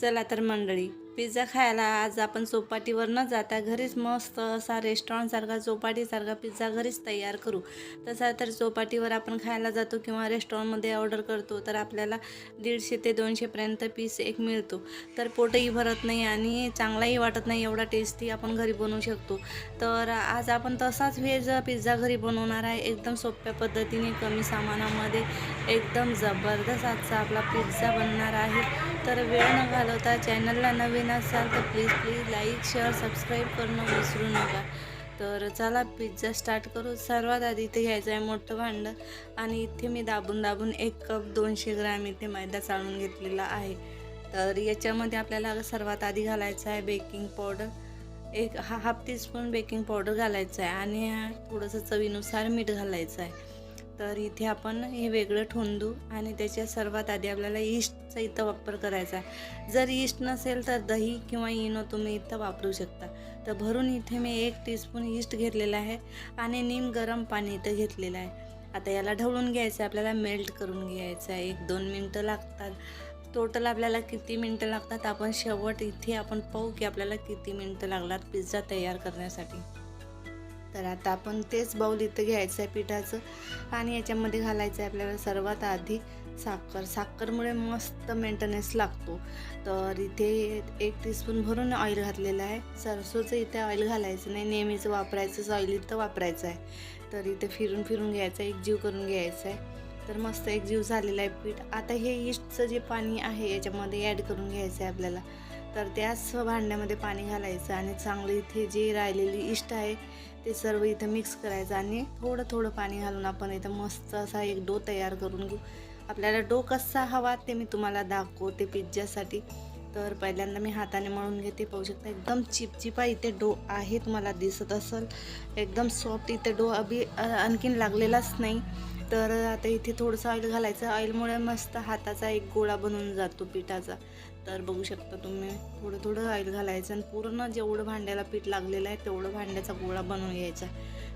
चला तर मंडळी पिझ्झा खायला आज आपण चौपाटीवर न जाता घरीच मस्त असा रेस्टॉरंटसारखा चौपाटीसारखा पिझ्झा घरीच तयार करू. तसा तर चौपाटीवर आपण खायला जातो किंवा रेस्टॉरंटमध्ये ऑर्डर करतो तर आपल्याला दीडशे ते दोनशेपर्यंत पीस एक मिळतो. तर पोटही भरत नाही आणि चांगलाही वाटत नाही एवढा टेस्टी आपण घरी बनवू शकतो. तर आज आपण तसाच व्हेज पिझ्झा घरी बनवणार आहे एकदम सोप्या पद्धतीने कमी सामानामध्ये एकदम जबरदस्त आजचा आपला पिझ्झा बनणार आहे. तर वेळ न घालवता चॅनलला नवीन असाल तर please please like share subscribe करणं विसरू नका. तर चला पिझ्झा स्टार्ट करू. सर्वात आधी इथे घ्यायचं आहे मोठं भांडं आणि इथे मी दाबून दाबून एक कप दोनशे ग्रॅम इथे मैदा चाळून घेतलेला आहे. तर याच्यामध्ये आपल्याला सर्वात आधी घालायचं आहे बेकिंग पावडर एक हा हाफ टीस्पून बेकिंग पावडर घालायचं आहे आणि थोडंसं चवीनुसार मीठ घालायचं आहे. तर इथे आपण हे वेगळं ठेवून आणि त्याच्या सर्वात आधी आपल्याला ईस्टचा इथं वापर करायचा आहे. जर ईस्ट नसेल तर दही किंवा इनो तुम्ही इथं वापरू शकता. तर भरून इथे मी एक टीस्पून ईस्ट घेतलेला आहे आणि नीम गरम पाणी इथं घेतलेलं आहे. आता याला ढवळून घ्यायचं आहे आपल्याला मेल्ट करून घ्यायचं आहे. एक दोन मिनटं लागतात. टोटल आपल्याला किती मिनटं लागतात? आपण शेवट इथे आपण पाहू की आपल्याला किती मिनटं लागतात पिझ्झा तयार करण्यासाठी. तर आता आपण तेच बाऊल इथं घ्यायचं आहे पिठाचं आणि याच्यामध्ये घालायचं आहे आपल्याला सर्वात आधी साखर. साखरमुळे मस्त मेंटेनन्स लागतो. तर इथे एक टीस्पून भरून ऑइल घातलेलं आहे. सरसोचं इथे ऑइल घालायचं नाही. नेहमीचं वापरायचंच. ऑइल इथं वापरायचं आहे. तर इथे फिरून फिरून घ्यायचं आहे. एकजीव करून घ्यायचं आहे. तर मस्त एकजीव झालेला आहे पीठ. आता हे ईस्टचं जे पाणी आहे याच्यामध्ये ॲड करून घ्यायचं आहे आपल्याला. तर त्याच भांड्यामध्ये पाणी घालायचं आणि चांगलं इथे जे राहिलेली इष्ट आहे ते सर्व इथं मिक्स करायचं आणि थोडं थोडं पाणी घालून आपण इथं मस्त असा एक डो तयार करून घेऊ. आपल्याला डो कसा हवा ते मी तुम्हाला दाखवते पिझ्झासाठी. तर पहिल्यांदा मी हाताने मळून घेते. पाहू शकता एकदम चिपचिपा इथे डो आहे तुम्हाला दिसत असेल. एकदम सॉफ्ट इथे डो अभि आणखीन लागलेलाच नाही. तर आता इथे थोडंसं ऑइल घालायचं. ऑइलमुळे मस्त हाताचा एक गोळा बनून जातो पिठाचा. तर बघू शकता तुम्ही थोडं थोडं ऑइल घालायचं आणि पूर्ण जेवढं भांड्याला पीठ लागलेलं आहे तेवढं भांड्याचा गोळा बनवून घ्यायचा.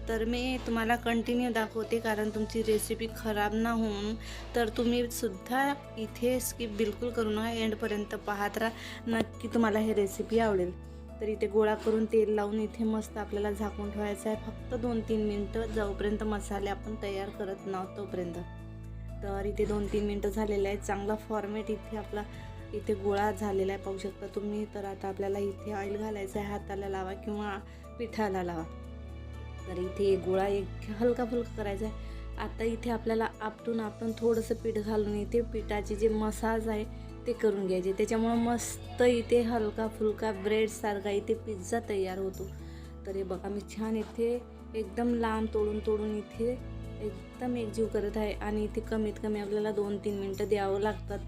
तर मी तुम्हाला कंटिन्यू दाखवते कारण तुमची रेसिपी खराब ना होऊन तर तुम्ही सुद्धा इथे स्किप बिलकुल करू नका एंडपर्यंत पाहत राहा. नक्की तुम्हाला हे रेसिपी आवडेल. तर इथे गोळा करून तेल लावून इथे मस्त आपल्याला झाकून ठेवायचं आहे. फक्त दोन तीन मिनटं जोपर्यंत मसाले आपण तयार करत नव्हतो तोपर्यंत. तर इथे दोन तीन मिनटं झालेले आहेत. चांगला फॉर्मेट इथे आपला इथे गोळा झालेला आहे पाहू शकता तुम्ही. तर आता आपल्याला इथे ऑइल घालायचं आहे हाताला लावा किंवा पिठाला लावा. तर इथे एक गोळा एक हलका फुलका करायचा आहे. आता इथे आपल्याला आपटून आपण थोडंसं पीठ घालून इथे पिठाचे जे मसाज आहे ते करून घ्यायचे. त्याच्यामुळं मस्त इथे हलका फुलका ब्रेडसारखा इथे पिझ्झा तयार होतो. तर हे बघा मी छान इथे एकदम लांब तोडून तोडून इथे एकदम एकजीव करत आहे. आणि इथे कमीत कमी आपल्याला दोन तीन मिनटं द्यावं लागतात.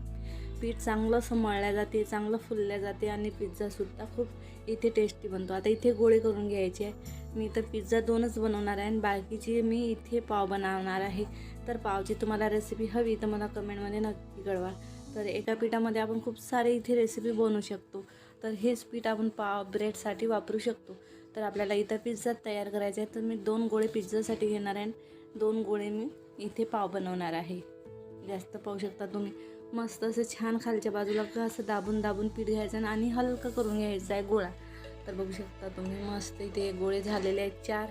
पीठ चांगलं असं मळल्या जाते चांगलं फुलल्या जाते आणि पिझ्झासुद्धा खूप इथे टेस्टी बनतो. आता इथे गोळे करून घ्यायचे आहे. मी तर पिझ्झा दोनच बनवणार आहे आणि बाकीची मी इथे पाव बनवणार आहे. तर पावची तुम्हाला रेसिपी हवी तर मला कमेंटमध्ये नक्की कळवा. तर एका पिठामध्ये आपण खूप सारे इथे रेसिपी बनवू शकतो. तर हेच पीठ आपण पाव ब्रेडसाठी वापरू शकतो. तर आपल्याला इथं पिझ्झा तयार करायचा आहे. तर मी दोन गोळे पिझ्झासाठी घेणार आहे दोन गोळे मी इथे पाव बनवणार आहे. जास्त पाहू शकता तुम्ही. मस्त असं छान खालच्या बाजूला असं दाबून दाबून पीठ घ्यायचं आणि हलकं करून घ्यायचा आहे गोळा. तर बघू शकता तुम्ही मस्त इथे गोळे झालेले आहेत चार.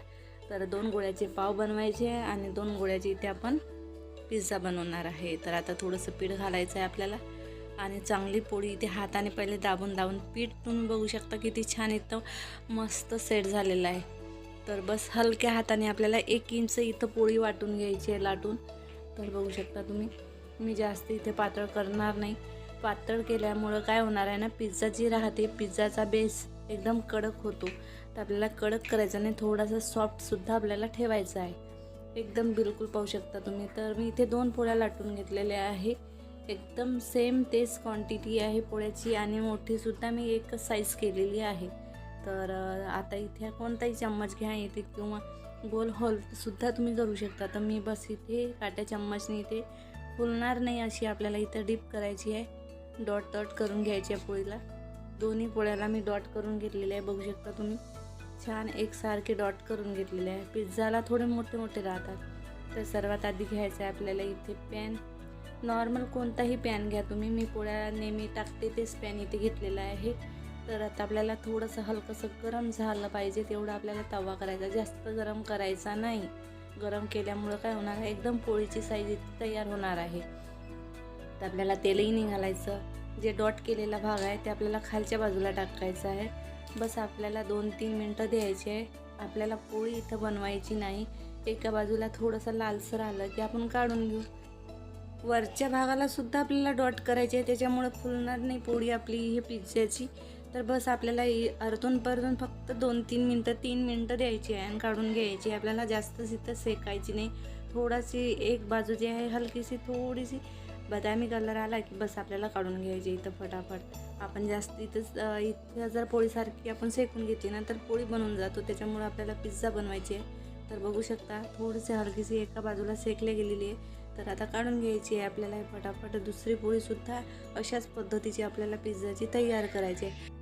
तर दोन गोळ्याचे पाव बनवायचे आणि दोन गोळ्याचे इथे आपण पिझ्झा बनवणार आहे. तर आता थोडंसं पीठ घालायचं आहे आपल्याला. आणि चांगली पोळी इथे हाताने पहिले दाबून दाबून पीठ तुम्ही बघू शकता किती छान इथं मस्त सेट झालेलं आहे. तर बस हलक्या हाताने आपल्याला एक इंच इथं पोळी वाटून घ्यायची आहे लाटून. तर बघू शकता तुम्ही. मी जास्त इथे पातळ करणार नाही. पातळ केल्यामुळं काय होणार आहे ना पिझ्झा जी राहते पिझ्झाचा बेस एकदम कडक होतो. तर आपल्याला कडक करायचा नाही थोडासा सॉफ्टसुद्धा आपल्याला ठेवायचा आहे. एकदम बिलकुल पाहू शकता तुम्ही. तर मी इथे दोन पोळ्या लाटून घेतलेल्या आहे. एकदम सेम तेच क्वांटिटी आहे पोळ्याची आणि मोठीसुद्धा मी एकच साईज केलेली आहे. तर आता इथे कोणताही चम्मच घ्या येते किंवा गोल हॉलसुद्धा तुम्ही करू शकता. तर मी बस इथे काट्या चम्मचने इथे फुलणार नाही अशी आपल्याला इथं डीप करायची आहे. डॉट डॉट करून घ्यायची आहे पोळीला. दोन्ही पोळ्याला मी डॉट करून घेतलेले आहे बघू शकता तुम्ही. छान एकसारखे डॉट करून घेतलेले आहे. पिझ्झाला थोडे मोठे मोठे राहतात. तर सर्वात आधी घ्यायचं आहे आपल्याला इथे पॅन नॉर्मल कोणताही पॅन घ्या तुम्ही. मी पोळ्या नेहमी टाकते तेच पॅन इथे घेतलेलं आहे. तर आता आपल्याला थोडंसं हलकंसं गरम झालं पाहिजे तेवढं आपल्याला तवा करायचा. जास्त गरम करायचा नाही. गरम केल्यामुळं काय होणार आहे? एकदम पोळीची साईज तयार होणार आहे. तर आपल्याला तेलही नाही घालायचं जे डॉट केलेला भाग आहे ते आपल्याला खालच्या बाजूला टाकायचं आहे. बस आपल्याला दोन तीन मिनटं द्यायची आहे. आपल्याला पोळी इथं बनवायची नाही. एका बाजूला थोडंसं लालसर आलं की आपण काढून घेऊ. वरच्या भागाला सुद्धा आपल्याला डॉट करायचे आहे. त्याच्यामुळं फुलणार नाही पोळी आपली हे पिझ्झ्याची तर बस आपल्याला इ- परतून फक्त दोन तीन मिनटं तीन मिनटं द्यायची आहे आणि काढून घ्यायची आहे. आपल्याला जास्त इथं सेकायची नाही. थोडाशी एक बाजू जी आहे हलकीशी थोडीशी. बदामी कलर आला की बस आपल्याला काढून घ्यायची इथं फटाफट. आपण जास्त इथंच इथं जर पोळीसारखी आपण सेकून घेतली ना तर पोळी बनून जातो. त्याच्यामुळे आपल्याला पिझ्झा बनवायची आहे. तर बघू शकता थोडीशी हलकीशी एका बाजूला सेकले गेलेली आहे. तर आता काढून घ्यायची आहे. आपल्याला फटाफट दुसरी पोळीसुद्धा अशाच पद्धतीची आपल्याला पिझ्झाची तयार करायची आहे.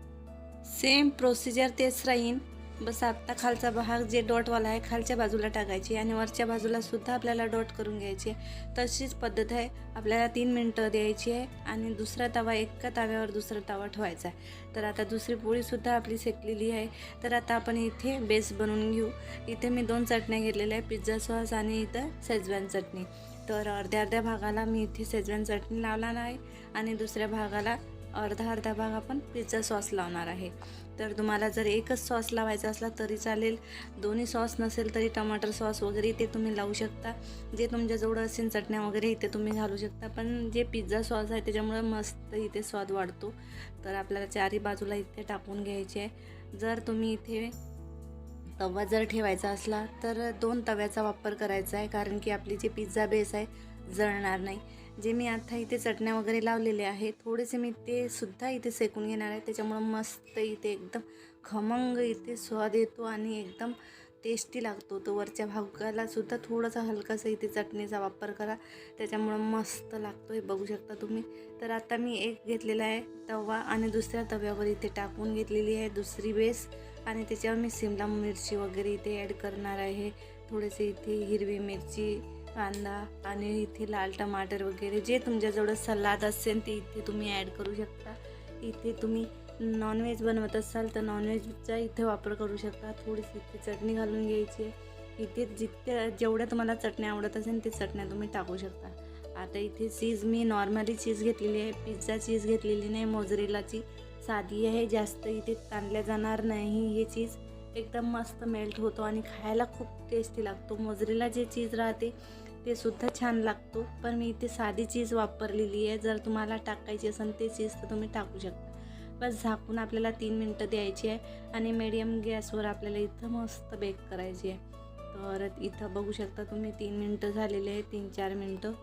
सेम प्रोसिजर तेच राहीन. बस आत्ता खालचा भाग जे डॉटवाला आहे खालच्या बाजूला टाकायची आणि वरच्या बाजूला सुद्धा आपल्याला डॉट करून घ्यायची आहे. तशीच पद्धत आहे. आपल्याला तीन मिनटं द्यायची आहे आणि दुसरा तवा एका तव्यावर दुसरा तवा ठेवायचा आहे. तर आता दुसरी पोळीसुद्धा आपली सेकलेली आहे. तर आता आपण इथे बेस बनवून घेऊ. इथे मी दोन चटण्या घेतलेल्या आहे पिझ्झा सॉस आणि इथं शेजवान चटणी. तर अर्ध्या अर्ध्या भागाला मी इथे शेजवान चटणी लावला आहे आणि दुसऱ्या भागाला अर्धा अर्धा भाग आपण पिझ्झा सॉस लावणार आहे. तर तुम्हाला जर एकच सॉस लावायचा असला तरी चालेल. दोन्ही सॉस नसेल तरी टमाटर सॉस वगैरे इथे तुम्ही लावू शकता. जे तुमच्याजवळ असेल चटण्या वगैरे इथे तुम्ही घालू शकता. पण जे पिझ्झा सॉस आहे त्याच्यामुळे मस्त इथे स्वाद वाढतो. तर आपल्याला चारी बाजूला इथे टाकून घ्यायचे आहे. जर तुम्ही इथे तवा जर ठेवायचा असला तर दोन तव्याचा वापर करायचा आहे. कारण की आपली जी पिझ्झा बेस आहे जळणार नाही. जे मी आता इथे चटण्या वगैरे लावलेले आहे थोडेसे मी ते सुद्धा इथे सेकून घेणार आहे. त्याच्यामुळं मस्त इथे एकदम खमंग इथे स्वाद येतो आणि एकदम टेस्टी लागतो तो वरच्या भागाला सुद्धा थोडासा हलकासा इथे चटणीचा वापर करा. त्याच्यामुळं मस्त लागतो हे बघू शकता तुम्ही. तर आता मी एक घेतलेला आहे तवा आणि दुसऱ्या तव्यावर इथे टाकून घेतलेली आहे दुसरी बेस. आणि त्याच्यावर मी शिमला मिरची वगैरे इथे ॲड करणार आहे. थोडेसे इथे हिरवी मिरची कांदा आणि इथे लाल टमाटर वगैरे जे तुमच्याजवळ सलाद असेल ते इथे तुम्ही ॲड करू शकता. इथे तुम्ही नॉनव्हेज बनवत असाल तर नॉनव्हेजचा इथे वापर करू शकता. थोडीशी इथे चटणी घालून घ्यायची. आहे इथे जितक्या जेवढ्या तुम्हाला चटण्या आवडत असेल ते चटण्या तुम्ही टाकू शकता. आता इथे चीज मी नॉर्मली चीज घेतलेली आहे. पिझ्झा चीज घेतलेली नाही. मोजरेलाची साधी आहे. जास्त इथे ताणल्या जाणार नाही हे चीज एकदम मस्त मेल्ट होतो आणि खायला खूप टेस्टी लागतो. मोजरीला जे चीज राहते. सुद्धा छान लागतो पण मी इथे साधी चीज वापरलेली आहे. जर तुम्हाला टाकायची असेल ते चीज तर तुम्ही टाकू शकता. बस झाकून आपल्याला तीन मिनटं द्यायची आहे आणि मीडियम गॅसवर आपल्याला इथं मस्त बेक करायची आहे. तर इथं बघू शकता तुम्ही तीन मिनटं झालेले आहे तीन चार मिनटं.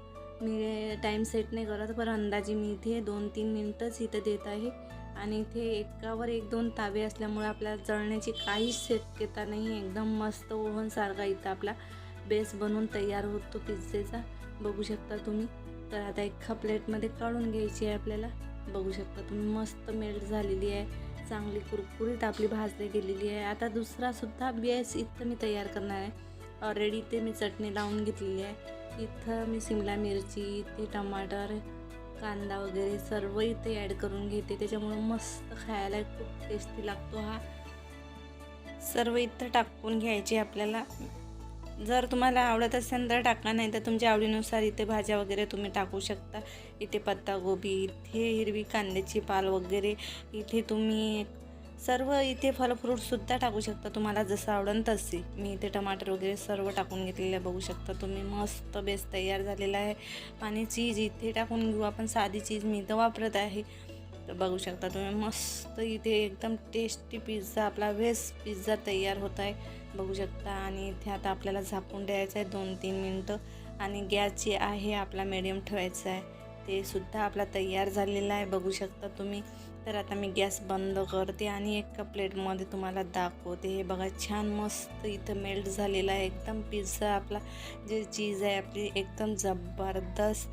मी टाईम सेट नाही करत पण अंदाजे मी इथे दोन तीन मिनटंच इथं देत आहे. आणि इथे एकावर एक दोन तावे असल्यामुळे आपल्याला जळण्याची काहीच शक्यता नाही. एकदम मस्त ओव्हनसारखा इथं आपला बेस बनवून तयार होतो पिझ्झेचा. बघू शकता तुम्ही. तर आता एका प्लेटमध्ये काढून घ्यायची आहे आपल्याला. बघू शकता तुम्ही मस्त मेल्ट झालेली आहे. चांगली कुरकुरीत आपली भाजली गेलेली आहे. आता दुसरासुद्धा बेस इथं मी तयार करणार आहे. ऑलरेडी इथे मी चटणी लावून घेतलेली आहे. इथं मी शिमला मिरची ते टमाटर कांदा वगैरे सर्व इथे ॲड करून घेते. त्याच्यामुळं मस्त खायला खूप टेस्टी लागतो हा. सर्व इथं टाकून घ्यायचे आपल्याला. जर तुम्हाला आवडत असेल तर टाका नाही तर तुमच्या आवडीनुसार इथे भाज्या वगैरे तुम्ही टाकू शकता. इथे पत्तागोबी इथे हिरवी कांद्याची पाल वगैरे इथे तुम्ही सर्व इथे फलफ्रूटसुद्धा टाकू शकता. तुम्हाला जसं आवडेल तसे. मी इथे टमाटर वगैरे सर्व टाकून घेतलेलं बघू शकता. तुम्ही मस्त बेस तयार झालेला आहे. आणि चीज इथे टाकून घेऊ. आपण साधी चीज मी इथं वापरत आहे. तर बघू शकता तुम्ही मस्त इथे एकदम टेस्टी पिझ्झा आपला व्हेज पिझ्झा तयार होत आहे. बघू शकता आणि इथे आता आपल्याला झाकून द्यायचं आहे दोन तीन मिनटं. आणि गॅस जे आहे आपला मिडियम ठेवायचा आहे. ते सुद्धा आपला तयार झालेला आहे बघू शकता तुम्ही. तर आता मी गॅस बंद करते आणि एका प्लेटमध्ये तुम्हाला दाखवते. हे बघा छान मस्त इथं मेल्ट झालेला आहे. एकदम पिझ्झा आपला जे चीज आहे आपली एकदम जबरदस्त.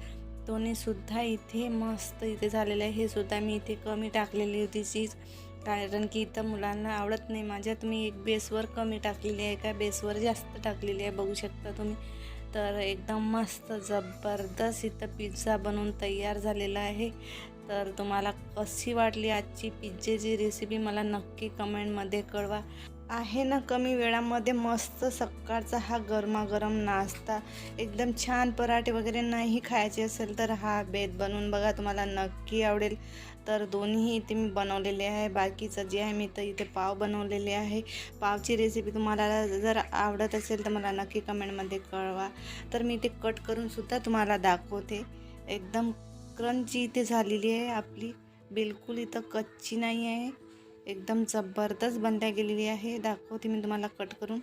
दोन्हीसुद्धा इथे मस्त इथे झालेलं आहे. हे सुद्धा मी इथे कमी टाकलेली होती चीज कारण की इथं मुलांना आवडत नाही. माझ्या तुम्ही एक बेसवर कमी टाकलेली आहे का? बेसवर जास्त टाकलेली आहे बघू शकता तुम्ही. तर एकदम मस्त जबरदस्त इथं पिझ्झा बनवून तयार झालेला आहे. तर तुम्हाला कशी वाटली आजची पिझ्झेची रेसिपी मला नक्की कमेंटमध्ये कळवा. आहे ना कमी वेळामध्ये मस्त सकाळचा हा गरमागरम नाश्ता. एकदम छान पराठे वगैरे नाही खायचे असेल तर हा बेत बनवून बघा तुम्हाला नक्की आवडेल. तर दोन्ही इथे मी बनवलेले आहे. बाकीचं जे आहे मी तर इथे पाव बनवलेले आहे. पावची रेसिपी तुम्हाला जर आवडत असेल तर मला नक्की कमेंटमध्ये कळवा. तर मी ते कट करूनसुद्धा तुम्हाला दाखवते. एकदम क्रंची इथे झालेली आहे आपली. बिलकुल इथं कच्ची नाही आहे. एकदम जबरदस्त बनल्या गेलेली आहे. दाखवते मी तुम्हाला कट करून.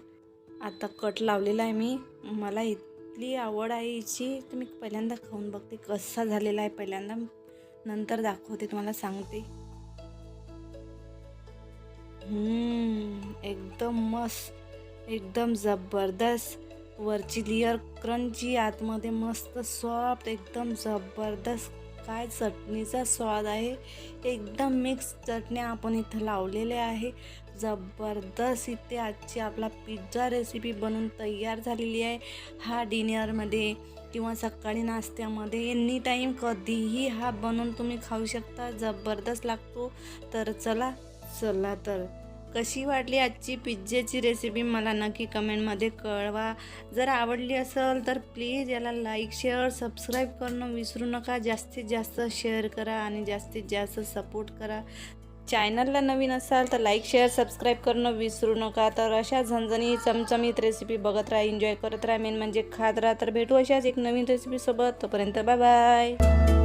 आता कट लावलेला आहे मी. मला इतली आवड आहे हिची. तर मी पहिल्यांदा खाऊन बघते कसा झालेला आहे. पहिल्यांदा नंतर दाखवते तुम्हाला सांगते. एकदम मस्त एकदम जबरदस्त. वरची लेअर क्रंची आतमध्ये मस्त सॉफ्ट एकदम जबरदस्त. काय चटणीचा स्वाद आहे? एकदम मिक्स चटण्या आपण इथं लावलेल्या आहे. जबरदस्त इथे आजची आपला पिझ्झा रेसिपी बनून तयार झालेली आहे. हा डिनरमध्ये किंवा सकाळी नाश्त्यामध्ये एनी टाईम कधीही हा बनवून तुम्ही खाऊ शकता. जबरदस्त लागतो. तर चला चला तर. कशी वाटली आजची पिझ्झेची रेसिपी मला नक्की कमेंटमध्ये कळवा. जर आवडली असेल तर प्लीज याला लाईक शेअर सबस्क्राईब करणं विसरू नका. जास्तीत जास्त शेअर करा आणि जास्तीत जास्त सपोर्ट करा. चॅनलला नवीन असाल तर लाईक शेअर सबस्क्राईब करणं विसरू नका. तर अशा झणझणी चमचमीत रेसिपी बघत राहा एन्जॉय करत राहा. मेन म्हणजे खात राहा. तर भेटू अशाच एक नवीन रेसिपीसोबत तोपर्यंत बाय बाय